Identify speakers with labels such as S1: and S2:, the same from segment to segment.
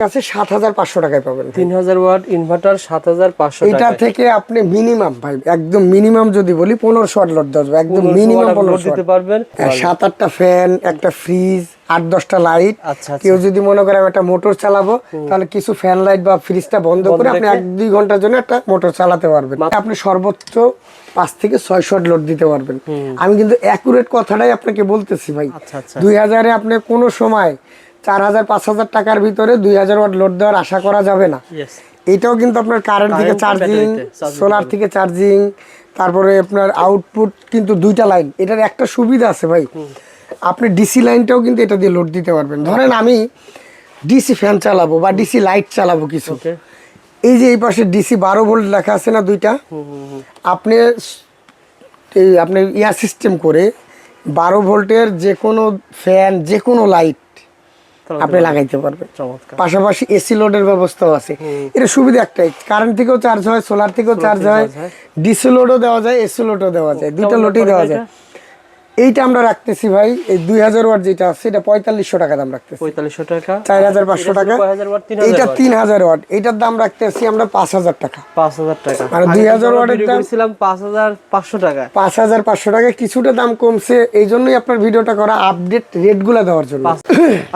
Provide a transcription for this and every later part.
S1: কাছে সাত হাজার পাঁচশো টাকায় পাবেন
S2: তিন হাজার ওয়াট ইনভার্টার সাত হাজার পাঁচশো
S1: এটা থেকে আপনি মিনিমাম ভাই একদম মিনিমাম যদি বলি পনেরোশো ওয়াট লোড যাবে একদম মিনিমাম পনেরোশো
S2: দিতে পারবেন।
S1: সাত আটটা ফ্যান একটা ফ্রিজ আট দশটা লাইট
S2: আচ্ছা আচ্ছা।
S1: কেউ যদি মনে করে একটা মোটর চালাবো তাহলে কিছু ফ্যান লাইট বা ফ্রিজটা বন্ধ করে আপনি এক দুই ঘণ্টার জন্য একটা মোটর চালাতে পারবেন। আপনি সর্বোচ্চ পাঁচ থেকে ছয় শট লোড দিতে পারবেন। আমি কিন্তু অ্যাকুরেট কথাটাই আপনাকে বলতেছি ভাই।
S2: আচ্ছা আচ্ছা।
S1: দুই হাজারে আপনি কোনো সময় চার হাজার পাঁচ হাজার টাকার ভিতরে দুই হাজার ওয়াট লোড দেওয়ার আশা করা যাবে না। এটাও কিন্তু আপনার কারেন্ট থেকে চার্জিং সোলার থেকে চার্জিং তারপরে আপনার আউটপুট কিন্তু দুইটা লাইন এটার একটা সুবিধা আছে ভাই। আপনি ডিসি লাইনটাও কিন্তু এটা দিয়ে লোড দিতে পারবেন। ধরেন আমি ডিসি ফ্যান চালাবো বা ডিসি লাইট চালাবো কিছু। এই যে এই পাশে ডিসি বারো ভোল্ট লেখা আছে না দুইটা? আপনি এই আপনি ইয়া সিস্টেম করে বারো ভোল্টের যে কোনো ফ্যান যে কোনো লাইট আপনি লাগাইতে পারবেন।
S2: চমৎকার।
S1: পাশাপাশি এসি লোডের ব্যবস্থাও আছে। এটা সুবিধা একটাই। কারেন্ট থেকেও চার্জ হয় সোলার থেকেও চার্জ হয়। ডিসি লোডও দেওয়া যায় এসি লোডও দেওয়া যায়। দুইটা লোডই দেওয়া যায়। এইটা আমরা রাখতেছি ভাই এই দুই হাজার ওয়াট যেটা আছে এটা পঁয়তাল্লিশশো টাকা দাম রাখতেছি।
S2: পঁয়তাল্লিশশো টাকা।
S1: চার হাজার পাঁচশো টাকা।
S2: হাজার ওয়াট? তিন হাজার
S1: হাজার ওয়াট। এইটার দাম রাখতেছি আমরা পাঁচ হাজার টাকা।
S2: পাঁচ হাজার টাকা।
S1: আর 2000 ওয়াটের দাম?
S2: করেছিলাম পাঁচ হাজার পাঁচশো টাকা।
S1: পাঁচ হাজার পাঁচশো টাকা। কিছুটা দাম কমছে এই জন্যই আপনার ভিডিওটা করা আপডেট রেটগুলো দেওয়ার জন্য।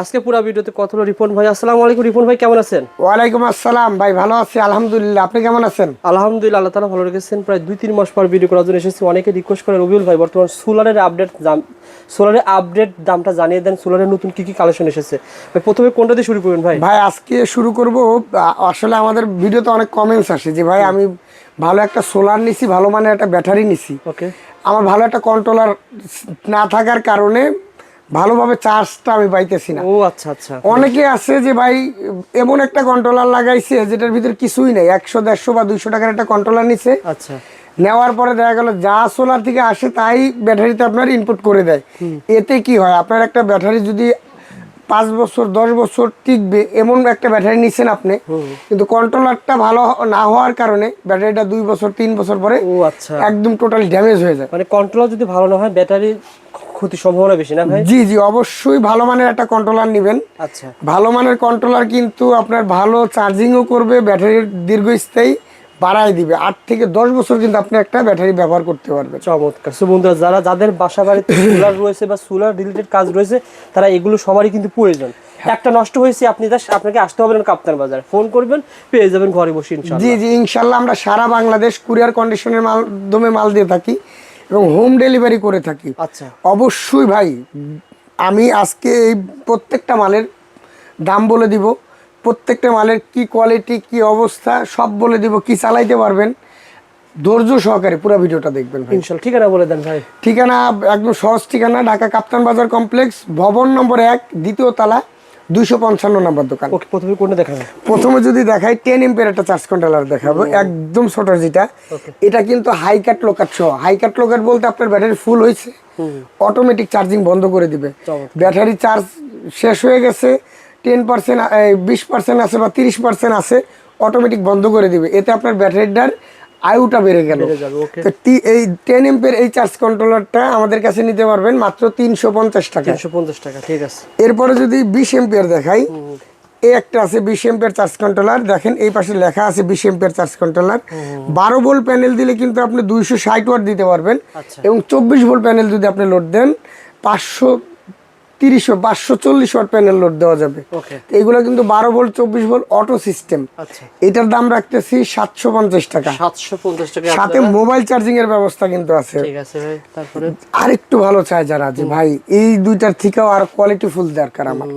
S2: আজকে পুরো ভিডিওতে কত হলো রিপন ভাই। আসসালামু আলাইকুম রিপন ভাই কেমন আছেন?
S1: ওয়ালাইকুম আসসালাম। ভাই ভালো আছি আলহামদুলিল্লাহ। আপনি কেমন আছেন?
S2: আলহামদুলিল্লাহ আল্লাহ তালা ভালো রেখেছেন। প্রায় দুই তিন মাস পর ভিডিও করার জন্য এসেছি। অনেকে রিকোয়েস্ট করে রবিউল ভাই বর্তমান সোলারের আপডেট দাম সোলারের আপডেট দামটা জানিয়ে দেন সোলারের নতুন কি কি কালেকশন এসেছে। ভাই প্রথমে কোনটা দিয়ে শুরু করবেন ভাই?
S1: ভাই আজকে শুরু করব আসলে আমাদের ভিডিওতে অনেক কমেন্টস আসে যে ভাই আমি ভালো একটা সোলার নিছি ভালো মানে একটা ব্যাটারি নিছি।
S2: ওকে
S1: আমার ভালো একটা কন্ট্রোলার না থাকার কারণে ভালোভাবে চার্জটা আমি পাইতেছি না।
S2: ও আচ্ছা আচ্ছা।
S1: অনেকে আছে যে ভাই এমন একটা কন্ট্রোলার লাগাইছে যেটার ভিতরে কিছুই নেই একশো দেড়শো বা দুইশো টাকার একটা কন্ট্রোলার নিছে।
S2: আচ্ছা।
S1: নেওয়ার পরে দেখা গেল যা সোলার থেকে আসে তাই ব্যাটারিতে আপনার ইনপুট করে দেয়। এতে কি হয়? আপনার একটা ব্যাটারি যদি পাঁচ বছর দশ বছর টিকবে এমন একটা ব্যাটারি নিচ্ছেন আপনি কিন্তু কন্ট্রোলারটা ভালো না হওয়ার কারণে ব্যাটারিটা দুই বছর তিন বছর পরে
S2: ও আচ্ছা।
S1: একদম টোটাল ড্যামেজ হয়ে যায়।
S2: মানে কন্ট্রোলার যদি ভালো না হয় ব্যাটারি ক্ষতি সম্ভাবনা বেশি না ভাই?
S1: জি জি অবশ্যই ভালো মানের একটা কন্ট্রোলার নেবেন।
S2: আচ্ছা।
S1: ভালো মানের কন্ট্রোলার কিন্তু আপনার ভালো চার্জিংও করবে ব্যাটারির দীর্ঘস্থায়ী। বাড়াই দিবে। আট থেকে দশ বছর কিন্তু আপনি একটা ব্যাটারি ব্যবহার করতে পারবেন।
S2: চমৎকার। সো বন্ধুরা যারা যাদের বাসা বাড়িতে সোলার রয়েছে বা সোলার রিলেটেড কাজ রয়েছে তারা এগুলো সবারই কিন্তু প্রয়োজন। একটা নষ্ট হয়েছে আপনি জাস্ট আপনাকে আসতে হবে না কাপ্তান বাজার। ফোন করবেন পেয়ে যাবেন ঘরে বসে ইনশাআল্লাহ
S1: জি জি ইনশাল্লাহ আমরা সারা বাংলাদেশ কুরিয়ার কন্ডিশনের মাধ্যমে মাল দিয়ে থাকি এবং হোম ডেলিভারি করে থাকি।
S2: আচ্ছা।
S1: অবশ্যই ভাই আমি আজকে এই প্রত্যেকটা মালের দাম বলে দিব। প্রত্যেকটা মালের কি কোয়ালিটি কি অবস্থা সব বলে দিব কি চালাইতে পারবেন। ধৈর্য সহকারে পুরো ভিডিওটা দেখবেন ভাই।
S2: ঠিকানা বলে দেন ভাই।
S1: ঠিকানা একদম সহজ ঠিকানা ঢাকা কাপ্তান বাজার কমপ্লেক্স ভবন নম্বর এক দ্বিতীয় তালা দুইশো পঞ্চান্ন নম্বর দোকান।
S2: ওকে প্রথমে কোনটা দেখাবেন?
S1: প্রথমে যদি দেখাই টেন এম্পের একটা চার্জ কন্ট্রোলার দেখাবো একদম ছোট যেটা। এটা কিন্তু হাই কাট লোকাট সহ। হাই কাট লোকাট বলতে আপনার ব্যাটারি ফুল হয়েছে। অটোমেটিক চার্জিং বন্ধ করে দিবে। ব্যাটারি চার্জ শেষ হয়ে গেছে। টেন পার্সেন্ট বিশ পার্সেন্ট আছে বা তিরিশ পার্সেন্ট আছে অটোমেটিক বন্ধ করে দিবে। এতে আপনার ব্যাটারিটার আয়ুটা বেড়ে গেল। তো এই টেন এম্পের এই চার্জ কন্ট্রোলারটা আমাদের কাছে নিতে পারবেন মাত্র তিনশো পঞ্চাশ টাকা।
S2: তিনশো পঞ্চাশ টাকা ঠিক আছে।
S1: এরপরে যদি বিশ এম্পিয়ার দেখাই এই একটা আছে বিশ এম্পিয়ার চার্জ কন্ট্রোলার দেখেন এই পাশে লেখা আছে বিশ এম্পিয়ার চার্জ কন্ট্রোলার বারো ভোল্ট প্যানেল দিলে কিন্তু আপনি দুইশো ষাট ওয়াট দিতে পারবেন
S2: আচ্ছা।
S1: এবং চব্বিশ ভোল্ট প্যানেল যদি আপনি লোড দেন পাঁচশো তিরিশ পাঁচশো চল্লিশ ওয়াট প্যানেল লোড দেওয়া যাবে। এগুলো কিন্তু বারো ভোল্ট চব্বিশ ভোল্ট অটো সিস্টেম এটার দাম রাখতেছি সাতশো পঞ্চাশ টাকা।
S2: সাতশো পঞ্চাশ টাকা
S1: সাথে মোবাইল চার্জিং এর ব্যবস্থা কিন্তু আছে। আরেকটু ভালো চায় যারা যে ভাই এই দুইটার থেকেও আর কোয়ালিটি ফুল দরকার আমার।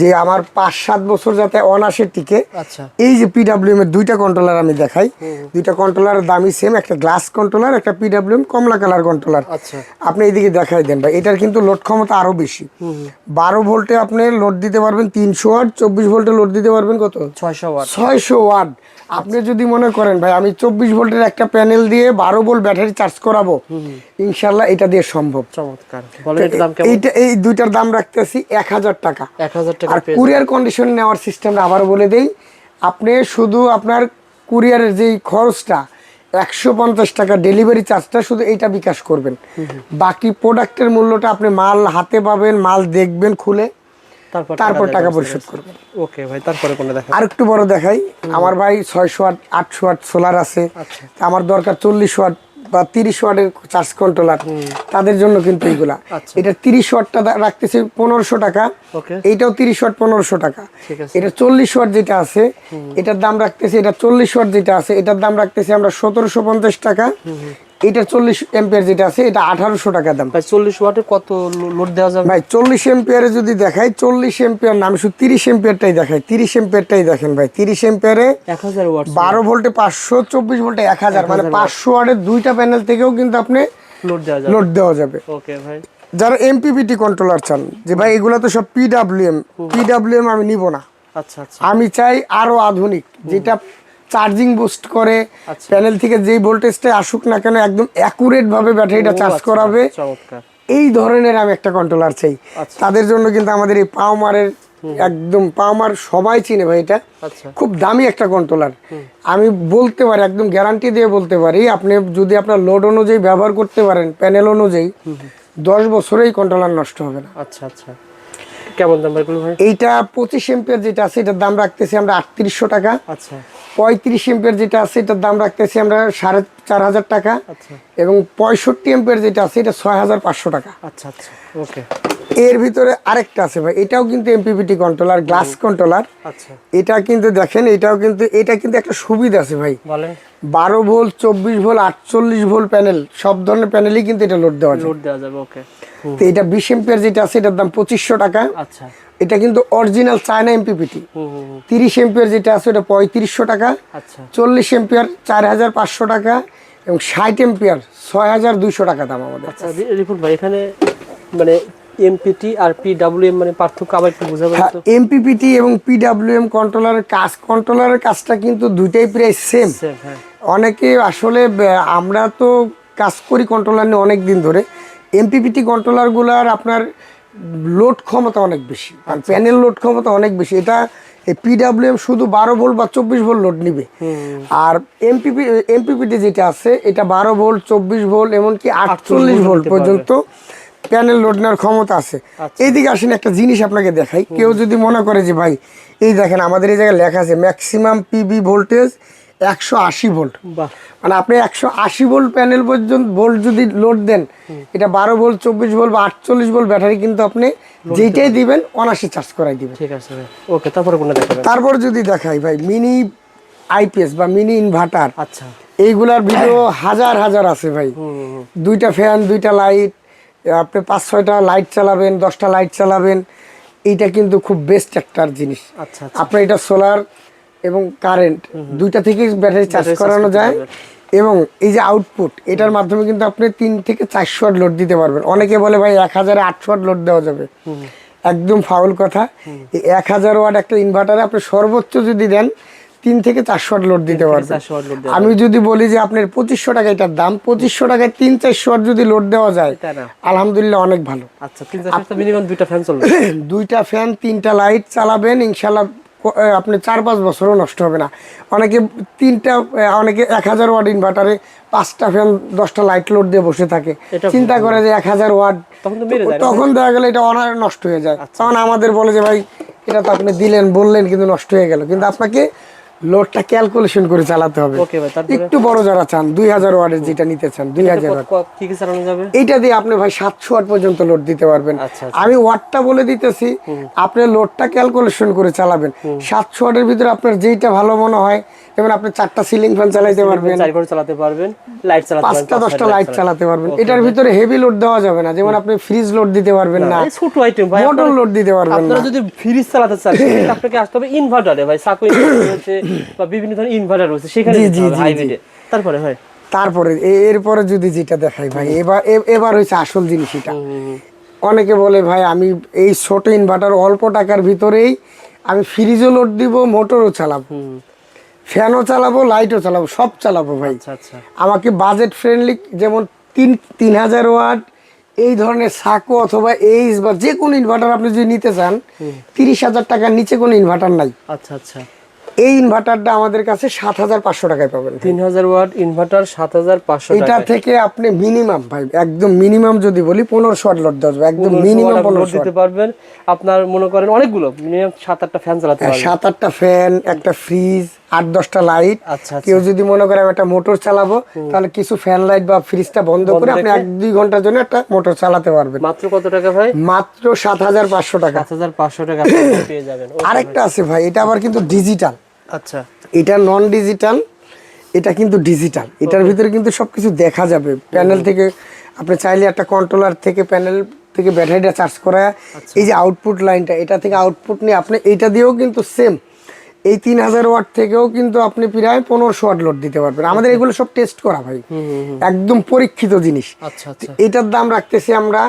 S1: যে আমার পাঁচ সাত বছর যাতে অনাসে টিকে।
S2: আচ্ছা।
S1: এই যে পিডাব্লিউএম এর দুইটা কন্ট্রোলার আমি দেখাই। দুইটা কন্ট্রোলারের দামই সেম একটা গ্লাস কন্ট্রোলার একটা পিডাব্লিউএম কমলা কালার কন্ট্রোলার
S2: আচ্ছা।
S1: আপনি এইদিকে দেখাই দেন ভাই এটার কিন্তু লোড ক্ষমতা আরও বেশি। বারো ভোল্টে আপনি লোড দিতে পারবেন তিনশো ওয়াট চব্বিশ ভোল্টে লোড দিতে পারবেন কত?
S2: ছয়শো ওয়াট।
S1: ছয়শো ওয়াট। আপনি যদি মনে করেন ভাই আমি চব্বিশ ভোল্টের একটা প্যানেল দিয়ে বারো ভোল্ট ব্যাটারি চার্জ করাবো ইনশাল্লাহ এটা দিয়ে সম্ভব।
S2: চমৎকার।
S1: এইটা এই দুইটার দাম রাখতেছি এক হাজার টাকা।
S2: এক হাজার টাকা
S1: আর কুরিয়ার কন্ডিশন নেওয়ার সিস্টেমটা আবার বলে দেই আপনি শুধু আপনার কুরিয়ারের যেই খরচটা একশো পঞ্চাশ টাকা ডেলিভারি চার্জটা শুধু এইটা বিকাশ করবেন। বাকি প্রোডাক্টের মূল্যটা আপনি মাল হাতে পাবেন মাল দেখবেন খুলে
S2: তারপর টাকা
S1: পরিশোধ করবেন।
S2: ওকে ভাই তারপরে কোনটা দেখা
S1: আর একটু বড় দেখাই আমার ভাই ছয়শো আট আটশো আট সোলার আছে।
S2: আচ্ছা।
S1: আমার দরকার চল্লিশ ওয়াট বা তিরিশ ওয়াটের চার্জ কন্ট্রোলার তাদের জন্য কিন্তু এইগুলা।
S2: আচ্ছা।
S1: এটা তিরিশ ওয়াটটা রাখতেছে পনেরোশো টাকা।
S2: এটাও
S1: এইটাও তিরিশ ওয়াট পনেরোশো টাকা। এটা চল্লিশ ওয়াট যেটা আছে এটার দাম রাখতেছে এটা চল্লিশ ওয়াট যেটা আছে এটার দাম রাখতেছে আমরা সতেরোশো পঞ্চাশ টাকা। এটা চল্লিশ এম্পিয়ার যেটা আছে এটা আঠারোশো টাকা দাম।
S2: ভাই চল্লিশ ওয়াটে কত লোড দেওয়া যাবে?
S1: ভাই চল্লিশ এম্পিয়ারে যদি দেখাই চল্লিশ এম্পিয়ার না আমি শুধু তিরিশ এম্পিয়ারটাই দেখাই তিরিশ এম্পিয়ারটাই দেখেন ভাই তিরিশ এম্পিয়ারে
S2: এক হাজার ওয়াট
S1: বারো ভোল্টে পাঁচশো চব্বিশ ভোল্টে এক হাজার মানে পাঁচশো ওয়াটের দুইটা প্যানেল থেকেও কিন্তু আপনি
S2: লোড দেওয়া যাবে।
S1: লোড দেওয়া যাবে।
S2: ওকে ভাই।
S1: যারা এমপিপিটি কন্ট্রোলার চান যে ভাই এগুলো তো সব পিডাব্লিউএম পিডাব্লিউএম আমি নিব না।
S2: আচ্ছা আচ্ছা।
S1: আমি চাই আরও আধুনিক যেটা চার্জিং বুস্ট করে।
S2: আচ্ছা।
S1: প্যানেল থেকে যেই ভোল্টেজটা আসুক না কেন একদম অ্যাকুরেট ভাবে ব্যাটারিটা চার্জ
S2: আচ্ছা,
S1: করাবে। এই ধরনের আমি একটা কন্ট্রোলার চাই।
S2: আচ্ছা।
S1: তাদের জন্য কিন্তু আমাদের এই পাওমারের একদম পাওমার সবাই চিনে ভাই এটা।
S2: আচ্ছা।
S1: খুব দামি একটা কন্ট্রোলার আমি বলতে পারি একদম গ্যারান্টি দিয়ে বলতে পারি আপনি যদি আপনার লোড অনুযায়ী ব্যবহার করতে পারেন প্যানেল অনুযায়ী দশ বছরেই কন্ট্রোলার নষ্ট হবে না।
S2: আচ্ছা আচ্ছা। কেমন দাম
S1: এইটা পঁচিশ এম্পিয়ার যেটা আছে এটার দাম রাখতেছি আমরা আটত্রিশশো টাকা।
S2: আচ্ছা।
S1: পঁয়ত্রিশ এম্পের যেটা আছে এটার দাম রাখতেছি আমরা সাড়ে চার হাজার টাকা।
S2: আচ্ছা।
S1: এবং পঁয়ষট্টি এম্পের যেটা আছে এটা ছয় হাজার পাঁচশো টাকা।
S2: আচ্ছা আচ্ছা ওকে
S1: এর ভিতরে আরেকটা আছে ভাই এটাও কিন্তু এমপিপিটি কন্ট্রোলার গ্লাস কন্ট্রোলার
S2: আচ্ছা।
S1: এটা কিন্তু দেখেন এটাও কিন্তু এটা কিন্তু একটা সুবিধা আছে ভাই।
S2: বলেন।
S1: বারো ভোল্ট চব্বিশ ভোল্ট আটচল্লিশ ভোল্ট প্যানেল সব ধরনের প্যানেলই কিন্তু এটা লোড দেওয়া যায়।
S2: লোড দেওয়া যাবে ওকে
S1: তো এটা বিশ এম্পিয়ার যেটা আছে এটার দাম পঁচিশশো টাকা।
S2: আচ্ছা।
S1: এটা কিন্তু অরিজিনাল চায়না এমপিপিটি তিরিশ এম্পিয়ার যেটা আছে ওটা পঁয়ত্রিশশো টাকা।
S2: আচ্ছা।
S1: চল্লিশ এম্পিয়ার চার হাজার পাঁচশো টাকা এবং ষাট এম্পিয়ার ছয় হাজার দুইশো টাকা দাম আমাদের
S2: আচ্ছা ভাই এখানে মানে এমপিটি আর পিডাব্লিউএম মানে পার্থক্য আবার একটু বোঝাবেন
S1: হ্যাঁ
S2: তো?
S1: এমপিপিটি এবং পিডাব্লিউএম কন্ট্রোলারের কাজ কন্ট্রোলারের কাজটা কিন্তু দুইটাই প্রায় সেম
S2: হ্যাঁ।
S1: অনেকে আসলে আমরা তো কাজ করি কন্ট্রোলার নিয়ে অনেক দিন ধরে এমপিপিটি কন্ট্রোলারগুলার আপনার লোড ক্ষমতা অনেক বেশি আর প্যানেল লোড ক্ষমতা অনেক বেশি। এটা পিডাব্লিউএম শুধু বারো ভোল্ট বা চব্বিশ ভোল্ট লোড নিবে। আর এমপিপি এমপিপিটি যেটা আছে এটা বারো ভোল্ট চব্বিশ ভোল্ট এমনকি আটচল্লিশ ভোল্ট পর্যন্ত প্যানেল লোড নেওয়ার ক্ষমতা আছে। এইদিকে আসেন একটা জিনিস আপনাকে দেখাই। কেউ যদি মনে করে যে ভাই এই দেখেন আমাদের এই জায়গায় লেখা আছে ম্যাক্সিমাম পিবি ভোল্টেজ একশো আশি ভোল্ট। মানে আপনি একশো আশি ভোল্ট প্যানেল পর্যন্ত ভোল্ট যদি লোড দেন এটা বারো ভোল্ট চব্বিশ ভোল্ট বা আটচল্লিশ ভোল্ট ব্যাটারি কিন্তু আপনি যেইটাই দিবেন অনাশি চার্জ করাই দিবেন।
S2: ঠিক আছে ওকে তারপরে
S1: তারপর যদি দেখাই ভাই মিনি আইপিএস বা মিনি ইনভার্টার
S2: আচ্ছা।
S1: এইগুলার ভিডিও হাজার হাজার আছে ভাই। দুইটা ফ্যান দুইটা লাইট আপনি পাঁচ ছয়টা লাইট চালাবেন দশটা লাইট চালাবেন। এইটা কিন্তু খুব বেস্ট একটা জিনিস।
S2: আচ্ছা আচ্ছা।
S1: আপনার এটা সোলার এবং কারেন্ট দুইটা থেকেই ব্যাটারি চার্জ করানো যায়। এবং এই যে আউটপুট এটার মাধ্যমে কিন্তু আপনি তিন থেকে চারশো ওয়াট লোড দিতে পারবেন। অনেকে বলে ভাই এক হাজারে আটশো ওয়াট লোড দেওয়া যাবে। একদম ফাউল কথা। এক হাজার ওয়াট একটা ইনভার্টারে আপনি সর্বোচ্চ যদি দেন তিন থেকে চারশো ওয়াট লোড দিতে পারবেন।
S2: 400 watt load দেওয়া
S1: আমি যদি বলি যে আপনার পঁচিশশো টাকা এটার দাম পঁচিশশো টাকায় তিন চারশো ওয়াট যদি লোড দেওয়া যায় আলহামদুলিল্লাহ অনেক ভালো।
S2: আচ্ছা দুইটা ফ্যান চলবে।
S1: দুইটা ফ্যান তিনটা লাইট চালাবেন ইনশাল্লাহ আপনি চার পাঁচ বছরও নষ্ট হবে না। অনেকে তিনটা অনেকে এক হাজার ওয়াট ইনভার্টারে পাঁচটা ফ্যান দশটা লাইট লোড দিয়ে বসে থাকে। চিন্তা করে যে এক হাজার ওয়াট
S2: তখন? আচ্ছা।
S1: দেখা গেলে এটা অনার নষ্ট হয়ে যায়। তখন আমাদের বলে যে ভাই এটা তো আপনি দিলেন বললেন কিন্তু নষ্ট হয়ে গেল। কিন্তু আপনাকে লোডটা ক্যালকুলেশন করে চালাতে হবে।
S2: ওকে ভাই তারপরে?
S1: একটু বড় যারা চান দুই হাজার ওয়াটের যেটা নিতে চান দুই হাজার ওয়াট
S2: কত- কত- কি কি চালানো যাবে?
S1: এইটা দিয়ে আপনি ভাই সাতশো ওয়াট পর্যন্ত লোড দিতে পারবেন।
S2: আচ্ছা, আচ্ছা।
S1: আমি ওয়াটটা বলে দিতেছি আপনি লোডটা ক্যালকুলেশন করে চালাবেন। সাতশো ওয়াটের ভিতরে আপনার যেইটা ভালো মনে হয় যেমন আপনি চারটা সিলিং ফ্যান চালাইতে পারবেন।
S2: চালাতে পারবেন লাইট চালাতে পারবেন
S1: পাঁচটা দশটা লাইট চালাতে পারবেন। এটার ভিতরে হেভি লোড দেওয়া যাবে না যেমন আপনি ফ্রিজ লোড দিতে পারবেন না
S2: এই ছোট আইটেম ভাই
S1: মোটর লোড দিতে পারবেন না।
S2: আপনারা যদি ফ্রিজ চালাতে চান আপনাকে আসতে হবে ইনভার্টারে ভাই সাকো ইনভার্টার বা বিভিন্ন ধরনের ইনভার্টার রয়েছে সেখানে হাইব্রিডে তারপরে ভাই
S1: তারপরে এরপরে যদি যেটা দেখাই ভাই এবার এবার হয়েছে আসল জিনিস এটা। অনেকে বলে ভাই আমি এই ছোট ইনভার্টার অল্প টাকার ভিতরেই আমি ফ্রিজও লোড দিব মোটরও চালাবো। ফ্যানও চালাবো লাইটও চালাবো সব চালাবো ভাই।
S2: আচ্ছা আচ্ছা।
S1: আমাকে বাজেট ফ্রেন্ডলি যেমন তিন তিন হাজার ওয়াট এই ধরনের সাকো অথবা এইচ বা যে কোনো ইনভার্টার আপনি যদি নিতে চান তিরিশ হাজার টাকার নিচে কোনো ইনভার্টার নাই।
S2: আচ্ছা আচ্ছা।
S1: এই ইনভার্টারটা আমাদের কাছে সাত হাজার পাঁচশো টাকায় পাবেন
S2: তিন হাজার ওয়াট ইনভার্টার সাত হাজার পাঁচশো
S1: এটা থেকে আপনি মিনিমাম ভাই একদম মিনিমাম যদি বলি পনেরোশো ওয়াট লোড দেওয়া একদম মিনিমাম পনেরোশো
S2: দিতে পারবেন। আপনার মনে করেন অনেকগুলো মিনিমাম সাত আটটা ফ্যান চালাতে পারবেন।
S1: সাত আটটা ফ্যান একটা ফ্রিজ আট দশটা লাইট
S2: আচ্ছা আচ্ছা।
S1: কেউ যদি মনে করে আমি একটা মোটর চালাবো তাহলে কিছু ফ্যান লাইট বা ফ্রিজটা বন্ধ করে আপনি এক দুই ঘণ্টার জন্য একটা মোটর চালাতে পারবেন।
S2: মাত্র কত টাকা ভাই?
S1: মাত্র সাত হাজার পাঁচশো টাকা।
S2: সাত হাজার পাঁচশো টাকা পেয়ে যাবেন।
S1: আরেকটা আছে ভাই এটা আবার কিন্তু ডিজিটাল
S2: আচ্ছা।
S1: এটা নন ডিজিটাল এটা কিন্তু ডিজিটাল এটার ভিতরে কিন্তু সবকিছু দেখা যাবে। প্যানেল থেকে আপনি চাইলে একটা কন্ট্রোলার থেকে প্যানেল থেকে ব্যাটারিটা চার্জ করা
S2: আচ্ছা।
S1: এই যে আউটপুট লাইনটা এটা থেকে আউটপুট নিয়ে আপনি এইটা দিয়েও কিন্তু সেম এই তিন হাজার ওয়াট থেকেও কিন্তু আপনি প্রায় পনেরোশো ওয়াট লোড দিতে পারবেন। আমাদের এগুলো সব টেস্ট করা ভাই। একদম পরীক্ষিত জিনিস।
S2: আচ্ছা আচ্ছা।
S1: এটার দাম রাখতেছি আমরা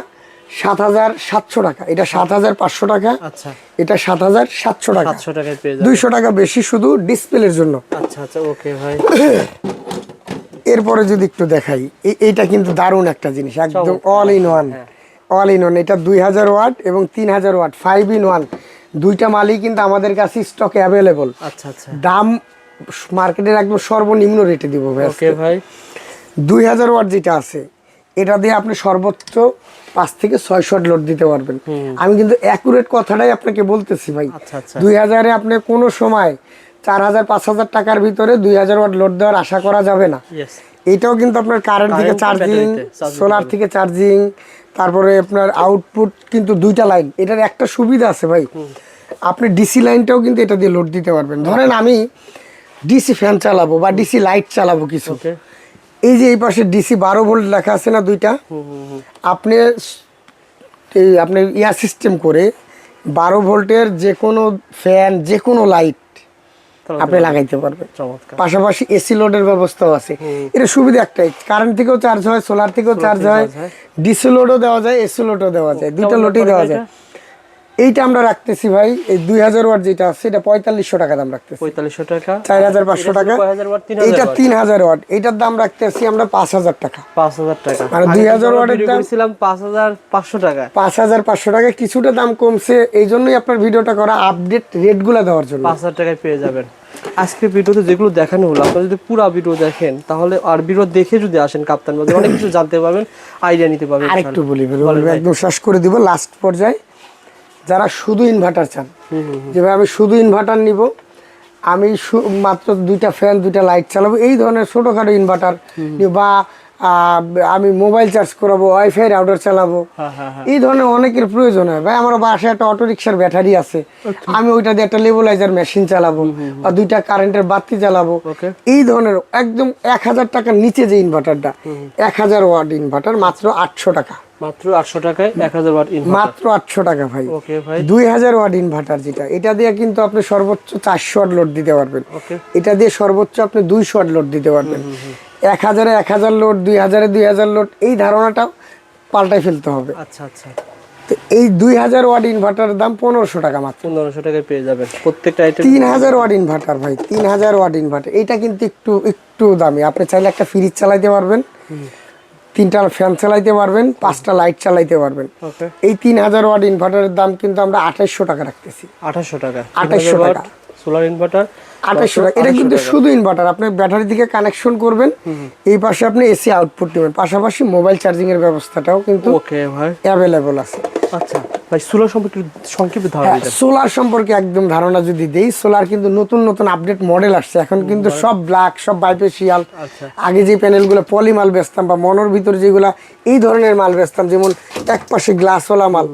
S1: সাত হাজার সাতশো টাকা। এটা সাত হাজার পাঁচশো টাকা।
S2: আচ্ছা।
S1: এটা সাত হাজার সাতশো টাকা।
S2: সাতশো টাকায়
S1: দুইশো টাকা বেশি শুধু ডিসপ্লের জন্য।
S2: আচ্ছা আচ্ছা ওকে ভাই।
S1: এরপরে যদি একটু দেখাই এই- এইটা কিন্তু দারুণ একটা জিনিস একদম all in one all in one এটা দুই হাজার ওয়াট এবং তিন হাজার ওয়াট ফাইভ ইন ওয়ান দুইটা মালই কিন্তু আমাদের কাছে স্টকে অ্যাভেলেবল
S2: আচ্ছা আচ্ছা।
S1: দাম মার্কেটের একদম সর্বনিম্ন রেটে দিব ভাই
S2: ওকে ভাই।
S1: দুই হাজার ওয়াট যেটা আছে এটা দিয়ে আপনি সর্বোচ্চ পাঁচ থেকে ছয় শট লোড দিতে পারবেন। আমি কিন্তু অ্যাকুরেট কথাটাই আপনাকে বলতেছি ভাই।
S2: আচ্ছা আচ্ছা।
S1: দুই হাজারে আপনি কোনো সময় চার হাজার পাঁচ হাজার টাকার ভিতরে দুই হাজার ওয়াট লোড দেওয়ার আশা করা যাবে না। এটাও কিন্তু আপনার কারেন্ট থেকে চার্জিং সোলার থেকে চার্জিং তারপরে আপনার আউটপুট কিন্তু দুইটা লাইন এটার একটা সুবিধা আছে ভাই। আপনি ডিসি লাইনটাও কিন্তু এটা দিয়ে লোড দিতে পারবেন। ধরেন আমি ডিসি ফ্যান চালাবো বা ডিসি লাইট চালাবো কিছু। এই যে এই পাশে ডিসি বারো ভোল্ট লেখা আছে না দুইটা? আপনি এই আপনি ইয়া সিস্টেম করে বারো ভোল্টের যে কোনো ফ্যান যে কোনো লাইট আপনি লাগাইতে পারবেন। পাশাপাশি এসি লোডের ব্যবস্থাও আছে। এটা সুবিধা একটাই কারেন্ট থেকেও চার্জ হয় সোলার থেকেও চার্জ হয়
S2: হয়।
S1: ডিসি লোডও দেওয়া যায় এসি লোডও দেওয়া যায় দুইটা লোডই দেওয়া যায়। এইটা আমরা রাখতেছি ভাই এই দুই হাজার ওয়াট যেটা আছে এটা পঁয়তাল্লিশশো টাকা দাম রাখতেছি।
S2: পঁয়তাল্লিশশো টাকা।
S1: চার হাজার পাঁচশো টাকা।
S2: হাজার ওয়াট তিন হাজার
S1: হাজার ওয়াট। এইটার দাম রাখতেছি আমরা পাঁচ হাজার টাকা।
S2: পাঁচ হাজার টাকা।
S1: 2000
S2: তো আমরা
S1: ওয়াটের দাম-
S2: করেছিলাম পাঁচ হাজার পাঁচশো টাকা।
S1: পাঁচ হাজার পাঁচশো টাকা কিছুটা দাম কমছে এই জন্যই আপনার ভিডিওটা করা আপডেট রেটগুলো দেওয়ার জন্য।
S2: পাঁচ হাজার টাকায় পেয়ে যাবেন। আজকে ভিডিওতে যেগুলো দেখানো হলো আপনারা যদি পুরো ভিডিও দেখেন তাহলে আর ভিডিও দেখে যদি আসেন কাপ্তান বাজার অনেক কিছু জানতে পারবেন আইডিয়া নিতে পারবেন
S1: আরেকটু বলি বলি, একদম শেষ করে দিব লাস্ট পর্যায়ে। যারা শুধু ইনভার্টার চান। যেভাবে আমি শুধু ইনভার্টার নিব আমি মাত্র দুইটা ফ্যান দুইটা লাইট চালাবো এই ধরনের ছোটোখাটো ইনভার্টার বা আমি মোবাইল চার্জ করাবো ওয়াইফাই রাউটার চালাবো এই ধরনের অনেকের প্রয়োজন হয়। ভাই আমার বাসায় একটা অটো রিক্সার ব্যাটারি আছে আমি ওইটা দিয়ে একটা লেবুলাইজার মেশিন চালাবো বা দুইটা কারেন্টের বাতি চালাবো। এই ধরনের একদম এক হাজার টাকার নিচে যে ইনভার্টারটা এক হাজার ওয়াট ইনভার্টার মাত্র আটশো টাকা।
S2: মাত্র আটশো টাকায় ওয়াট ইনভার্টার
S1: মাত্র আটশো টাকা ভাই।
S2: ওকে ভাই।
S1: দুই হাজার ওয়াট ইনভার্টার যেটা। এটা দিয়ে কিন্তু আপনি সর্বোচ্চ ওয়াট লোড দিতে পারবেন।
S2: ওকে
S1: এটা দিয়ে সর্বোচ্চ আপনি ওয়াট লোড দিতে পারবেন। লোড লোড এই ধারণাটা পাল্টাই ফেলতে হবে।
S2: আচ্ছা আচ্ছা।
S1: তো এই দুই হাজার ওয়াট ইনভার্টারের দাম পনেরোশো টাকা মাত্র।
S2: পনেরোশো টাকায় পেয়ে যাবেন। প্রত্যেকটা আইটেম
S1: তিন হাজার ওয়াট ইনভার্টার ভাই তিন হাজার ওয়াট ইনভার্টার এটা কিন্তু একটু একটু দামি। আপনি চাইলে একটা ফ্রিজ চালাইতে পারবেন। তিনটা ফ্যান চালাইতে পারবেন পাঁচটা লাইট চালাইতে পারবেন। এই তিন হাজার ওয়াট ইনভার্টারের দাম কিন্তু আমরা আঠাইশশো টাকা রাখতেছি।
S2: আঠাশশো টাকা।
S1: 2800 টাকা।
S2: সোলার ইনভার্টার
S1: আঠাশশো টাকা। এটা কিন্তু শুধু ইনভার্টার আপনি ব্যাটারি দিকে কানেকশন করবেন এই পাশে আপনি এসি আউটপুট নেবেন। পাশাপাশি মোবাইল চার্জিং এর ব্যবস্থাটাও কিন্তু অ্যাভেলেবল আছে।
S2: আচ্ছা ভাই সোলার সম্পর্কে সংক্ষিপ্ত ধারণা
S1: সোলার সম্পর্কে একদম ধারণা যদি দেই সোলার কিন্তু নতুন নতুন আপডেট মডেল আসছে। এখন কিন্তু সব ব্ল্যাক সব বাইপেশিয়াল
S2: আচ্ছা।
S1: আগে যে প্যানেলগুলো পলি মাল বেচতাম বা মনোর ভিতরে যেগুলা এই ধরনের মাল বেচতাম যেমন এক পাশে গ্লাসওয়ালা মাল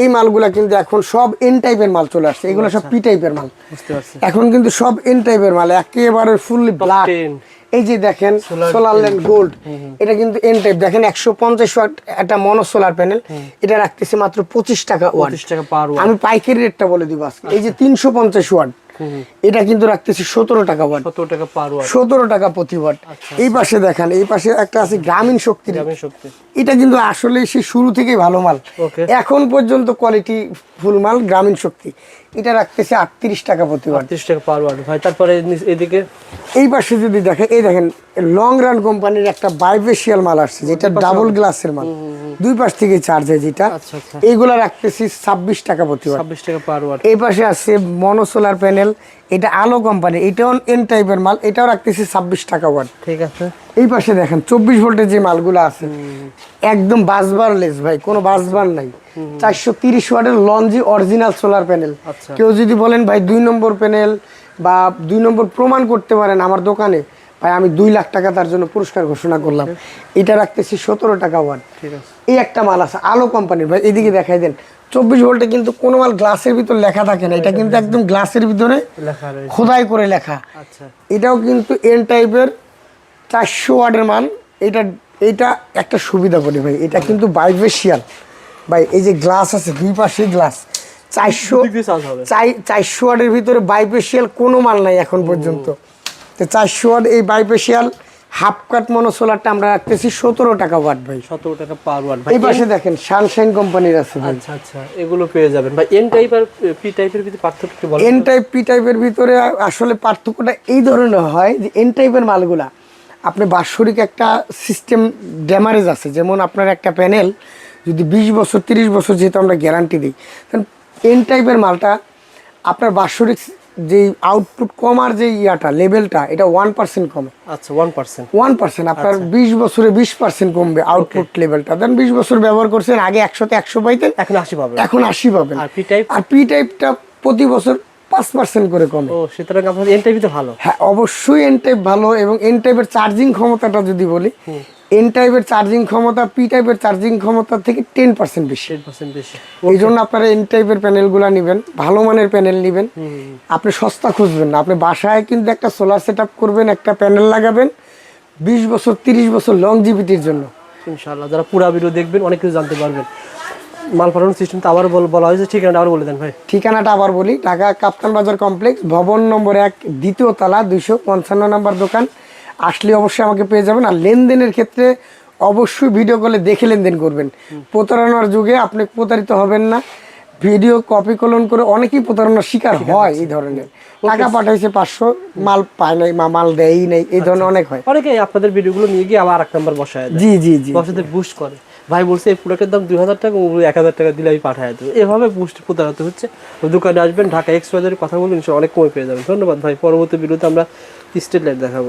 S1: এই মালগুলা কিন্তু এখন সব এন টাইপের মাল চলে আসছে। এগুলো সব পি টাইপের মাল। এখন কিন্তু সব এন টাইপের মাল একেবারে ফুললি ব্ল্যাক
S2: 10
S1: এই যে দেখেন সোলার ল্যান্ড গোল্ড এটা কিন্তু এন টাইপ দেখেন একশো পঞ্চাশ ওয়াট একটা মনো সোলার প্যানেল এটা রাখতেছে মাত্র পঁচিশ টাকা ওয়াট। আমি পাইকারি রেটটা বলে দিব আজকে। এই যে তিনশো পঞ্চাশ ওয়াট। এটা কিন্তু রাখতেছি সতেরো টাকা ওয়াট
S2: সত্তর টাকা পার ওয়াট
S1: সতেরো টাকা প্রতি ওয়াট এই পাশে দেখেন এই পাশে একটা আছে গ্রামীণ শক্তি। এটা কিন্তু আসলে সে শুরু থেকেই ভালো মাল। এখন পর্যন্ত কোয়ালিটি ফুল মাল গ্রামীণ শক্তি। এটা রাখতেছে আটত্রিশ টাকা প্রতি ওয়াট
S2: আটত্রিশ টাকা পার ওয়াট ভাই তারপরে এদিকে?
S1: এই পাশে যদি দেখেন এই দেখেন লং রান কোম্পানির একটা বাইফেশিয়াল মাল আসছে যেটা ডাবল গ্লাসের মাল। দুই পাশ থেকে চার্জ হয় যেটা।
S2: আচ্ছা আচ্ছা।
S1: এইগুলা রাখতেছি ছাব্বিশ টাকা প্রতি ওয়াট
S2: ছাব্বিশ টাকা পার ওয়াট
S1: এই পাশে আছে মনোসোলার প্যানেল এটা আলো কোম্পানি এটাও এন টাইপের মাল এটাও রাখতেছি ছাব্বিশ টাকা ওয়াট
S2: ঠিক আছে।
S1: এই পাশে দেখেন চব্বিশ ভোল্টের যে মালগুলো আছে একদম বাসবার লেস ভাই কোনো বাসবার নাই। চারশো তিরিশ ওয়াটের লঞ্জি অরিজিনাল সোলার প্যানেল। কেউ যদি বলেন ভাই দুই নম্বর প্যানেল বা দুই নম্বর প্রমাণ করতে পারেন আমার দোকানে ভাই আমি দুই লাখ টাকা তার জন্য পুরস্কার ঘোষণা করলাম। এটা রাখতেছি সতেরো টাকা ওয়াট
S2: ঠিক আছে।
S1: এই একটা মাল আছে আলো কোম্পানির। ভাই এদিকে দেখাই দেন চব্বিশ ভোল্টে কিন্তু কোনো মাল গ্লাসের ভিতর লেখা থাকে না। এটা কিন্তু একদম গ্লাসের ভিতরে খোদাই করে লেখা।
S2: আচ্ছা।
S1: এটাও কিন্তু এন টাইপের চারশো ওয়ার্ডের মাল। এটা এটা একটা সুবিধা করি ভাই এটা কিন্তু বাইফেশিয়াল ভাই এই যে গ্লাস আছে দুই পাশে গ্লাস চারশো চারশো ওয়ার্ডের ভিতরে বাইফেশিয়াল কোনো মাল নাই এখন পর্যন্ত। তো চারশো ওয়ার্ড এই বাইপেশিয়াল হাফ কাট মনো সোলারটা আমরা রাখতেছি সতেরো টাকা ওয়াট ভাই।
S2: সতেরো টাকা পার ওয়াট ভাই।
S1: এই পাশে দেখেন সানশাইন কোম্পানির আছে ভাই।
S2: আচ্ছা আচ্ছা এগুলো পেয়ে যাবেন। ভাই এন টাইপ আর পি টাইপের ভিতরে পার্থক্য একটু বলেন
S1: এন টাইপ পি টাইপের ভিতরে আসলে পার্থক্যটা এই ধরনের হয় যে এন টাইপের মালগুলা আপনি বাৎসরিক একটা সিস্টেম ড্যামারেজ আছে। যেমন আপনার একটা প্যানেল যদি বিশ বছর তিরিশ বছর যেহেতু আমরা গ্যারান্টি দিই তখন এন টাইপের মালটা আপনার বাৎসরিক যে আউটপুট কমার যে ইয়াটা লেভেলটা এটা ওয়ান পার্সেন্ট কমে।
S2: আচ্ছা ওয়ান পার্সেন্ট
S1: ওয়ান পার্সেন্ট আপনার বিশ বছরে বিশ পার্সেন্ট কমবে আউটপুট লেভেলটা দেন বিশ বছর ব্যবহার করছেন আগে একশোতে একশো পাইতেন
S2: এখন আশি পাবেন।
S1: এখন আশি পাবেন।
S2: আর পি টাইপ
S1: আর পি টাইপটা প্রতি বছর পাঁচ পার্সেন্ট করে কমে।
S2: ও সুতরাং আপনার এন টাইপই তো ভালো।
S1: হ্যাঁ অবশ্যই এন টাইপ ভালো এবং এন টাইপের চার্জিং ক্ষমতাটা যদি বলি এন টাইপের চার্জিং ক্ষমতা পি টাইপের চার্জিং ক্ষমতা থেকে টেন পার্সেন্ট বেশি। এই জন্য আপনারা এন টাইপের প্যানেলগুলো নেবেন ভালো মানের প্যানেল নেবেন। আপনি সস্তা খুঁজবেন না। আপনি বাসায় কিন্তু একটা সোলার সেট করবেন একটা প্যানেল লাগাবেন বিশ বছর তিরিশ বছর লং লংজিভিটির জন্য।
S2: ইনশাআল্লাহ যারা পুরা ভিডিও দেখবেন অনেক কিছু জানতে পারবেন। মাল পাঠানোর সিস্টেমটা আবার বল- বলা হয়েছে ঠিকানাটা আবার বলে দেন ভাই।
S1: ঠিকানাটা আবার বলি ঢাকা কাপ্তান বাজার কমপ্লেক্স ভবন নম্বর এক দ্বিতীয় তলা দুইশো পঞ্চান্ন নম্বর দোকান। আসলে অবশ্যই আমাকে পেয়ে যাবেন। আর লেনদেনের ক্ষেত্রে অবশ্যই ভিডিও কলে দেখে লেনদেন করবেন। প্রতারণার যুগে আপনি প্রতারিত হবেন না। ভিডিও কপি কলন করে অনেকেই প্রতারণার শিকার হয় এই ধরনের। টাকা পাঠাইছে পাঁচশো মাল পায় নাই বা মাল দেয়ই নাই এই ধরনের অনেক হয়।
S2: অনেকে আপনাদের ভিডিওগুলো নিয়ে গিয়ে আবার এক নম্বর বসায়
S1: জি জি জি।
S2: বসাতে বুস্ট করে। ভাই বলছে এই প্রোডাক্টের দাম দুই হাজার টাকা এক হাজার টাকা দিলে আমি পাঠাই দেবো। এভাবে বুস্ট প্রতারিত হচ্ছে। দোকানে আসবেন ঢাকা এক্স বাজারে কথা বলবেন ইনশাল্লাহ অনেক কমে পেয়ে যাবেন। ধন্যবাদ ভাই। পরবর্তী ভিডিওতে আমরা স্টেট লাইট দেখাবো।